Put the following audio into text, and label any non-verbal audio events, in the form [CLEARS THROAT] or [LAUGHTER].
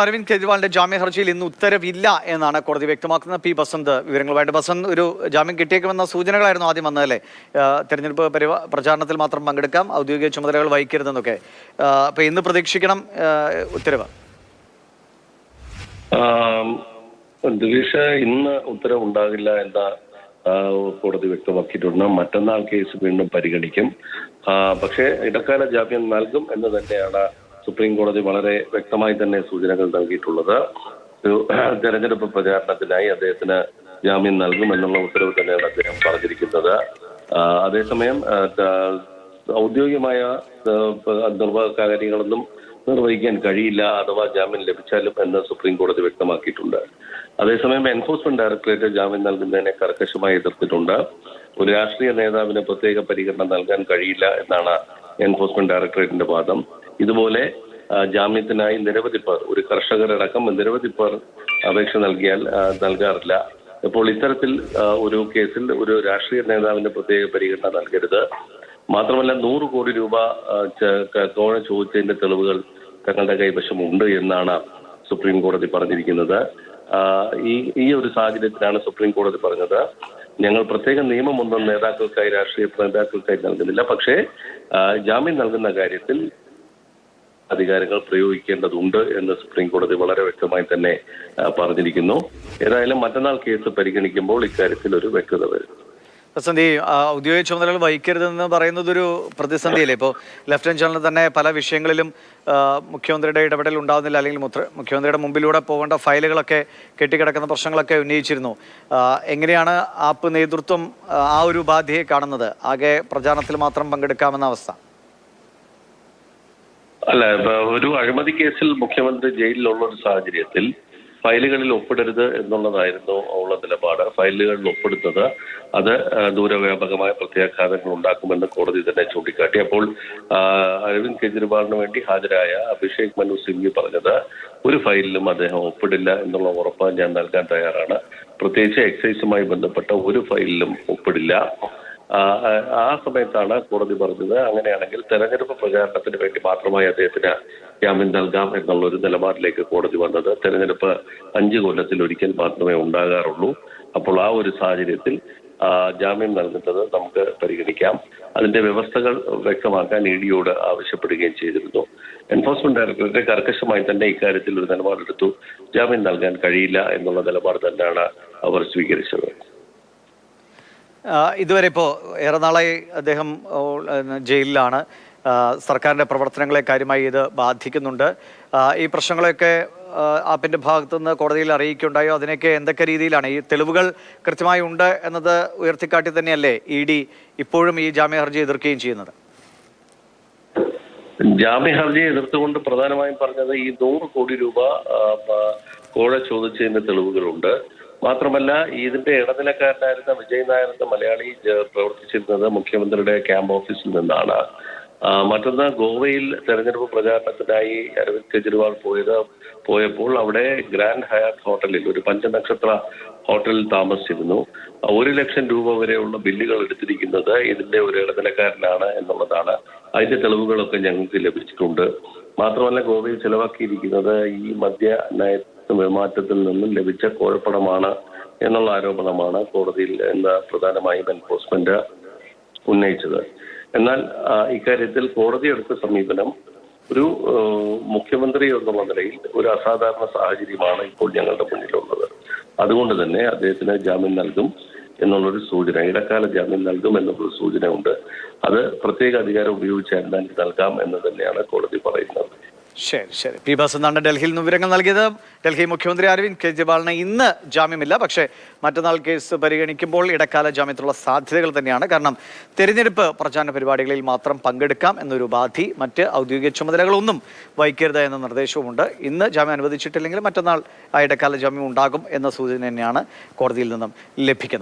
അരവിന്ദ് കെജ്രിവാളിന്റെ ജാമ്യ ഹർജിയിൽ ഇന്ന് ഉത്തരവില്ല എന്നാണ് കോടതി വ്യക്തമാക്കുന്നത്. പി ബസന്ത് വിവരങ്ങളുമായിട്ട്. ബസന്ത് ഒരു ജാമ്യം കിട്ടിയേക്കുമെന്ന സൂചനകളായിരുന്നു ആദ്യം വന്നതല്ലേ? തെരഞ്ഞെടുപ്പ് പരിപാ പ്രചാരണത്തിൽ മാത്രം പങ്കെടുക്കാം ഔദ്യോഗിക ചുമതലകൾ വഹിക്കരുതെന്നൊക്കെ. അപ്പൊ ഇന്ന് പ്രതീക്ഷിക്കണം ഉത്തരവ്. ഇന്ന് ഉത്തരവ് ഉണ്ടാകില്ല എന്ന കോടതി വ്യക്തമാക്കിയിട്ടുണ്ട്. മറ്റന്നാൾ കേസ് വീണ്ടും പരിഗണിക്കും. പക്ഷേ ഇടക്കാല ജാമ്യം നൽകും എന്ന് തന്നെയാണ് സുപ്രീം കോടതി വളരെ വ്യക്തമായി തന്നെ സൂചനകൾ നൽകിയിട്ടുള്ളത്. ഒരു [CLEARS THROAT] തെരഞ്ഞെടുപ്പ് പ്രചാരണത്തിനായി അദ്ദേഹത്തിന് ജാമ്യം നൽകും എന്നുള്ള ഉത്തരവ് തന്നെയാണ് അദ്ദേഹം പറഞ്ഞിരിക്കുന്നത്. അതേസമയം ഔദ്യോഗികമായ നിർവാഹകാര്യങ്ങളൊന്നും കാര്യങ്ങളൊന്നും നിർവഹിക്കാൻ കഴിയില്ല അഥവാ ജാമ്യം ലഭിച്ചാലും എന്ന് സുപ്രീം കോടതി വ്യക്തമാക്കിയിട്ടുണ്ട്. അതേസമയം എൻഫോഴ്സ്മെന്റ് ഡയറക്ടറേറ്റ് ജാമ്യം നൽകുന്നതിനെ കർക്കശമായി എതിർത്തിട്ടുണ്ട്. ഒരു രാഷ്ട്രീയ നേതാവിന് പ്രത്യേക പരിഗണന നൽകാൻ കഴിയില്ല എന്നാണ് എൻഫോഴ്സ്മെന്റ് ഡയറക്ടറേറ്റിന്റെ വാദം. ഇതുപോലെ ജാമ്യത്തിനായി നിരവധി പേർ ഒരു കർഷകരടക്കം നിരവധി പേർ അപേക്ഷ നൽകിയാൽ നൽകാറില്ല. ഇപ്പോൾ ഇത്തരത്തിൽ ഒരു കേസിൽ ഒരു രാഷ്ട്രീയ നേതാവിന്റെ പ്രത്യേക പരിഗണന നൽകരുത്. മാത്രമല്ല നൂറ് കോടി രൂപ കോഴ ചോദിച്ചതിന്റെ തെളിവുകൾ തങ്ങളുടെ കൈവശമുണ്ട് എന്നാണ് സുപ്രീം കോടതി പറഞ്ഞിരിക്കുന്നത്. ഈ ഈ ഒരു സാഹചര്യത്തിലാണ് സുപ്രീം കോടതി പറഞ്ഞത്. ഞങ്ങൾ പ്രത്യേക നിയമമൊന്നും നേതാക്കൾക്കായി രാഷ്ട്രീയ നേതാക്കൾക്കായി നൽകുന്നില്ല. പക്ഷേ ജാമ്യം നൽകുന്ന കാര്യത്തിൽ അധികാരങ്ങൾ പ്രയോഗിക്കേണ്ടതുണ്ട് എന്ന് സുപ്രീം കോടതി വളരെ വ്യക്തമായി തന്നെ പറഞ്ഞിരിക്കുന്നു. ഏതായാലും മറ്റന്നാൾ കേസ് പരിഗണിക്കുമ്പോൾ ഇക്കാര്യത്തിൽ ഒരു വ്യക്തത വരും. പ്രസന്ധി ഔദ്യോഗിക ചുമതലകൾ വഹിക്കരുതെന്ന് പറയുന്നത് ഒരു പ്രതിസന്ധിയല്ലേ? ഇപ്പോൾ ലെഫ്റ്റനന്റ് ജനറൽ തന്നെ പല വിഷയങ്ങളിലും മുഖ്യമന്ത്രിയുടെ ഇടപെടൽ ഉണ്ടാകുന്നില്ല അല്ലെങ്കിൽ മുഖ്യമന്ത്രിയുടെ മുമ്പിലൂടെ പോകേണ്ട ഫയലുകളൊക്കെ കെട്ടിക്കിടക്കുന്ന പ്രശ്നങ്ങളൊക്കെ ഉന്നയിച്ചിരുന്നു. എങ്ങനെയാണ് ആപ്പ് നേതൃത്വം ആ, ഒരു ബാധ്യയെ കാണുന്നത്? ആകെ പ്രചാരണത്തിൽ മാത്രം പങ്കെടുക്കാമെന്ന അവസ്ഥ. അല്ല ഒരു അഴിമതി കേസിൽ മുഖ്യമന്ത്രി ജയിലിലുള്ള ഒരു സാഹചര്യത്തിൽ ഫയലുകളിൽ ഒപ്പിടരുത് എന്നുള്ളതായിരുന്നു ഉള്ള നിലപാട്. ഫയലുകളിൽ ഒപ്പിടുന്നത് അത് ദൂരവ്യാപകമായ പ്രത്യാഘാതങ്ങൾ ഉണ്ടാക്കുമെന്ന് കോടതി തന്നെ ചൂണ്ടിക്കാട്ടി. അപ്പോൾ അരവിന്ദ് കെജ്രിവാളിന് വേണ്ടി ഹാജരായ അഭിഷേക് മനു സിംഗ് പറഞ്ഞത് ഒരു ഫയലിലും അദ്ദേഹം ഒപ്പിടില്ല എന്നുള്ള ഉറപ്പ് ഞാൻ നൽകാൻ തയ്യാറാണ്. പ്രത്യേകിച്ച് എക്സൈസുമായി ബന്ധപ്പെട്ട ഒരു ഫയലിലും ഒപ്പിടില്ല. ആ, സമയത്താണ് കോടതി പറഞ്ഞത്. അങ്ങനെയാണെങ്കിൽ തെരഞ്ഞെടുപ്പ് പ്രചാരണത്തിന് വേണ്ടി മാത്രമായി അദ്ദേഹത്തിന് ജാമ്യം നൽകാം എന്നുള്ള ഒരു നിലപാടിലേക്ക് കോടതി വന്നത്. തെരഞ്ഞെടുപ്പ് അഞ്ച് കൊല്ലത്തിൽ ഒരിക്കൽ മാത്രമേ ഉണ്ടാകാറുള്ളൂ. അപ്പോൾ ആ ഒരു സാഹചര്യത്തിൽ ജാമ്യം നൽകുന്നത് നമുക്ക് പരിഗണിക്കാം. അതിന്റെ വ്യവസ്ഥകൾ വ്യക്തമാക്കാൻ ഇ ഡിയോട് ആവശ്യപ്പെടുകയും ചെയ്തിരുന്നു. എൻഫോഴ്സ്മെന്റ് ഡയറക്ടറേറ്റ് കർക്കശമായി തന്നെ ഇക്കാര്യത്തിൽ ഒരു നിലപാടെടുത്തു. ജാമ്യം നൽകാൻ കഴിയില്ല എന്നുള്ള നിലപാട് തന്നെയാണ് അവർ സ്വീകരിച്ചത്. ഇതുവരെ ഇപ്പോൾ ഏറെ നാളായി അദ്ദേഹം ജയിലിലാണ്. സർക്കാരിന്റെ പ്രവർത്തനങ്ങളെ കാര്യമായി ഇത് ബാധിക്കുന്നുണ്ട്. ഈ പ്രശ്നങ്ങളെയൊക്കെ ആ, ആപ്പിന്റെ ഭാഗത്തുനിന്ന് കോടതിയിൽ അറിയിക്കുകയുണ്ടായോ. അതിനൊക്കെ എന്തൊക്കെ രീതിയിലാണ്? ഈ തെളിവുകൾ കൃത്യമായി ഉണ്ട് എന്നത് ഉയർത്തിക്കാട്ടി തന്നെയല്ലേ ഇ ഡി ഇപ്പോഴും ഈ ജാമ്യ ഹർജി എതിർക്കുകയും ചെയ്യുന്നത്? ജാമ്യ ഹർജിയെ എതിർത്തുകൊണ്ട് പ്രധാനമായും പറഞ്ഞത് ഈ നൂറ് കോടി രൂപ കോഴ ചോദിച്ചതിന്റെ തെളിവുകളുണ്ട്. മാത്രമല്ല ഇതിന്റെ ഇടനിലക്കാരനായിരുന്ന വിജയ് നായർ എന്ന മലയാളി പ്രവർത്തിച്ചിരുന്നത് മുഖ്യമന്ത്രിയുടെ ക്യാമ്പ് ഓഫീസിൽ നിന്നാണ്. മറ്റൊന്ന് ഗോവയിൽ തെരഞ്ഞെടുപ്പ് പ്രചാരണത്തിനായി അരവിന്ദ് കെജ്രിവാൾ പോയത് പോയപ്പോൾ അവിടെ ഗ്രാൻഡ് ഹയാത്ത് ഹോട്ടലിൽ ഒരു പഞ്ചനക്ഷത്ര ഹോട്ടലിൽ താമസിച്ചിരുന്നു. ഒരു ലക്ഷം രൂപ വരെയുള്ള ബില്ലുകൾ എടുത്തിരിക്കുന്നത് ഇതിന്റെ ഒരു ഇടനിലക്കാരനാണ് എന്നുള്ളതാണ്. അതിന്റെ തെളിവുകളൊക്കെ ഞങ്ങൾക്ക് ലഭിച്ചിട്ടുണ്ട്. മാത്രമല്ല ഗോവയിൽ ചെലവാക്കിയിരിക്കുന്നത് ഈ മദ്യ നയ പെരുമാറ്റത്തിൽ നിന്നും ലഭിച്ച കോഴപ്പണമാണ് എന്നുള്ള ആരോപണമാണ് കോടതിയിൽ എന്താ പ്രധാനമായും എൻഫോഴ്സ്മെന്റ് ഉന്നയിച്ചത്. എന്നാൽ ഇക്കാര്യത്തിൽ കോടതി എടുത്ത സമീപനം ഒരു മുഖ്യമന്ത്രി എന്നുള്ള നിലയിൽ ഒരു അസാധാരണ സാഹചര്യമാണ് ഇപ്പോൾ ഞങ്ങളുടെ മുന്നിലുള്ളത്. അതുകൊണ്ട് തന്നെ അദ്ദേഹത്തിന് ജാമ്യം നൽകും എന്നുള്ളൊരു സൂചന ഇടക്കാല ജാമ്യം നൽകും എന്നുള്ളൊരു സൂചന ഉണ്ട് അത് പ്രത്യേക അധികാരം ഉപയോഗിച്ച് എന്തായാലും നൽകാം എന്ന് തന്നെയാണ് കോടതി പറയുന്നത്. ശരി ശരി. പി ബസന്താണ് ഡൽഹിയിൽ നിന്ന് വിവരങ്ങൾ നൽകിയത്? ഡൽഹി മുഖ്യമന്ത്രി അരവിന്ദ് കെജ്രിവാളിന് ഇന്ന് ജാമ്യമില്ല. പക്ഷേ മറ്റന്നാൾ കേസ് പരിഗണിക്കുമ്പോൾ ഇടക്കാല ജാമ്യത്തിലുള്ള സാധ്യതകൾ തന്നെയാണ്. കാരണം തെരഞ്ഞെടുപ്പ് പ്രചാരണ പരിപാടികളിൽ മാത്രം പങ്കെടുക്കാം എന്നൊരു ഉപാധി മറ്റ് ഔദ്യോഗിക ചുമതലകളൊന്നും വഹിക്കരുത് എന്ന നിർദ്ദേശവുമുണ്ട്. ഇന്ന് ജാമ്യം അനുവദിച്ചിട്ടില്ലെങ്കിൽ മറ്റന്നാൾ ഇടക്കാല ജാമ്യം ഉണ്ടാകും എന്ന സൂചന തന്നെയാണ് കോടതിയിൽ നിന്നും ലഭിക്കുന്നത്.